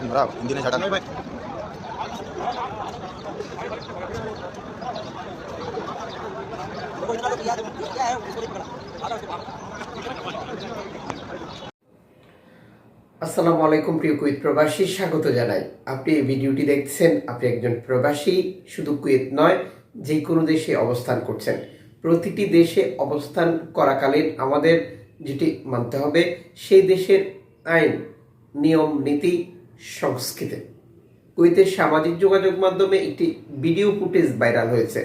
Bravo, আসসালামু আলাইকুম প্রিয় কুয়েত প্রবাসী স্বাগত জানাই। আপনি এই ভিডিওটি দেখছেন আপনি একজন প্রবাসী শুধু কুয়েত নয় যে কোনো দেশে অবস্থান করছেন। প্রতিটি দেশে অবস্থান করাকালীন আমাদের যেটি মানতে হবে সেই দেশের আইন নিয়ম নীতি সংস্কৃতি। কুয়েতের সামাজিক যোগাযোগ মাধ্যমে একটি ভিডিও ফুটেজ ভাইরাল হয়েছে।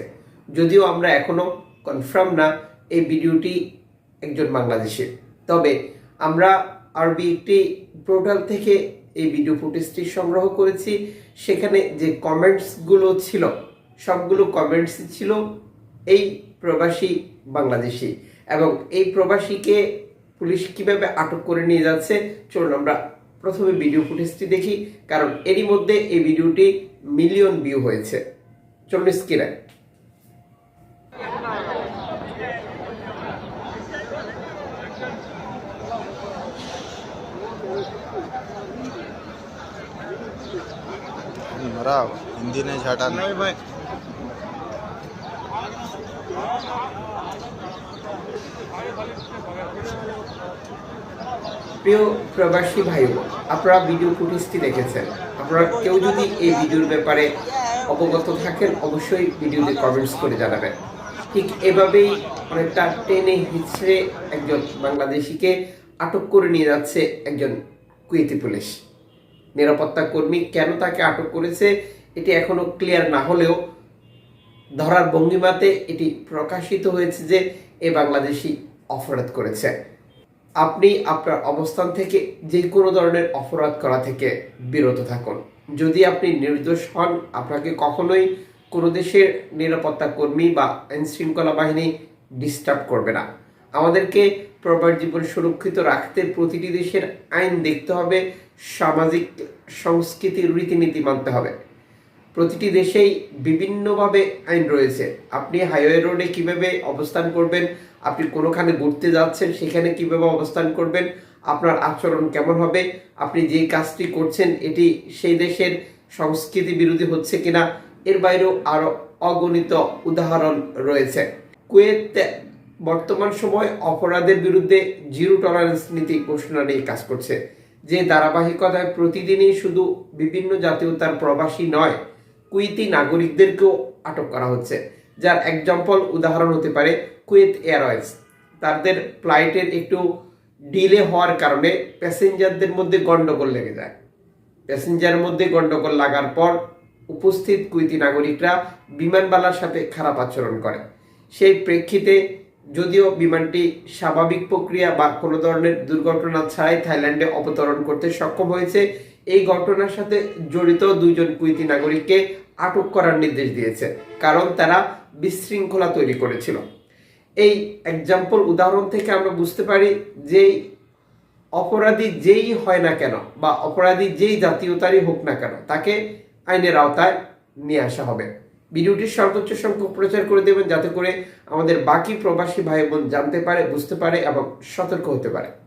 যদিও আমরা এখনও কনফার্ম না এই ভিডিওটি একজন বাংলাদেশের। তবে আমরা আরবি একটি পোর্টাল থেকে এই ভিডিও ফুটেজটি সংগ্রহ করেছি। সেখানে যে কমেন্টসগুলো ছিল, সবগুলো কমেন্টসই ছিল এই প্রবাসী বাংলাদেশি। এবং এই প্রবাসীকে পুলিশ কীভাবে আটক করে নিয়ে যাচ্ছে, চলুন আমরা প্রথমে ভিডিও ফুটেজটি দেখি কারণ এরই মধ্যে এই ভিডিওটি মিলিয়ন ভিউ হয়েছে চলুন স্ক্রিনে Bravo, hindi na siya नहीं भाई প্রিয় প্রবাসী ভাই আপনারা ভিডিও ফুটেজটি দেখেছেন। আপনারা কেউ যদি এই ভিডিওর ব্যাপারে অবগত থাকেন, অবশ্যই ভিডিওতে কমেন্টস করে জানাবেন। ঠিক এভাবেই অনেকটা টেনে হিচড়ে একজন বাংলাদেশিকে আটক করে নিয়ে যাচ্ছে একজন কুয়েতি পুলিশ। নিরাপত্তা কর্মী কেন তাকে আটক করেছে, এটি এখনও ক্লিয়ার না হলেও ধরার ভঙ্গিমাতে এটি প্রকাশিত হয়েছে যে এ বাংলাদেশি অপরাধ করেছে। আপনি আপনার অবস্থান থেকে যে কোনো ধরনের অপরাধ করা থেকে বিরত থাকুন। যদি আপনি নির্দোষ হন, আপনাকে কখনোই কোনো দেশের নিরাপত্তা কর্মী বা আইনশৃঙ্খলা বাহিনী ডিস্টার্ব করবে না। আমাদেরকে প্রবাস জীবন সুরক্ষিত রাখতে প্রতিটি দেশের আইন দেখতে হবে, সামাজিক সংস্কৃতির রীতিনীতি মানতে হবে। প্রতিটি দেশেই বিভিন্নভাবে আইন রয়েছে। আপনি হাইওয়ে রোডে কীভাবে অবস্থান করবেন, আপনি কোনোখানে ঘুরতে যাচ্ছেন, সেখানে কীভাবে অবস্থান করবেন, আপনার আচরণ কেমন হবে, আপনি যে কাজটি করছেন, এটি সেই দেশের সংস্কৃতি বিরোধী হচ্ছে কিনা, এর বাইরেও আরও অগণিত উদাহরণ রয়েছে। কুয়েত বর্তমান সময় অপরাধের বিরুদ্ধে জিরো টলারেন্স নীতি ঘোষণা নিয়ে কাজ করছে। যে ধারাবাহিকতায় প্রতিদিনই শুধু বিভিন্ন জাতীয়তার প্রবাসী নয় কুয়েতি নাগরিকদেরকেও আটক করা হচ্ছে। যার এক্সাম্পল উদাহরণ হতে পারে কুয়েত এয়ারওয়েজ তাদের ফ্লাইটের একটু ডিলে হওয়ার কারণে প্যাসেঞ্জারদের মধ্যে গণ্ডগোল লেগে যায়। প্যাসেঞ্জারের মধ্যে গণ্ডগোল লাগার পর উপস্থিত কুইতি নাগরিকরা বিমানবালার সাথে খারাপ আচরণ করে। সেই প্রেক্ষিতে যদিও বিমানটি স্বাভাবিক প্রক্রিয়া বা কোনো ধরনের দুর্ঘটনা ছাড়াই থাইল্যান্ডে অবতরণ করতে সক্ষম হয়েছে, এই ঘটনার সাথে জড়িত দুইজন কুইতি নাগরিককে আটক করার নির্দেশ দিয়েছে, কারণ তারা বিশৃঙ্খলা তৈরি করেছিল। এই এক্সাম্পল উদাহরণ থেকে আমরা বুঝতে পারি যে অপরাধী যেই হয় না কেন বা অপরাধী যেই জাতীয়তারই হোক না কেন, তাকে আইনের আওতায় নিয়ে আসা হবে। ভিডিওটির সর্বোচ্চ সংখ্যক প্রচার করে দেবেন যাতে করে আমাদের বাকি প্রবাসী ভাই বোন জানতে পারে, বুঝতে পারে এবং সতর্ক হতে পারে।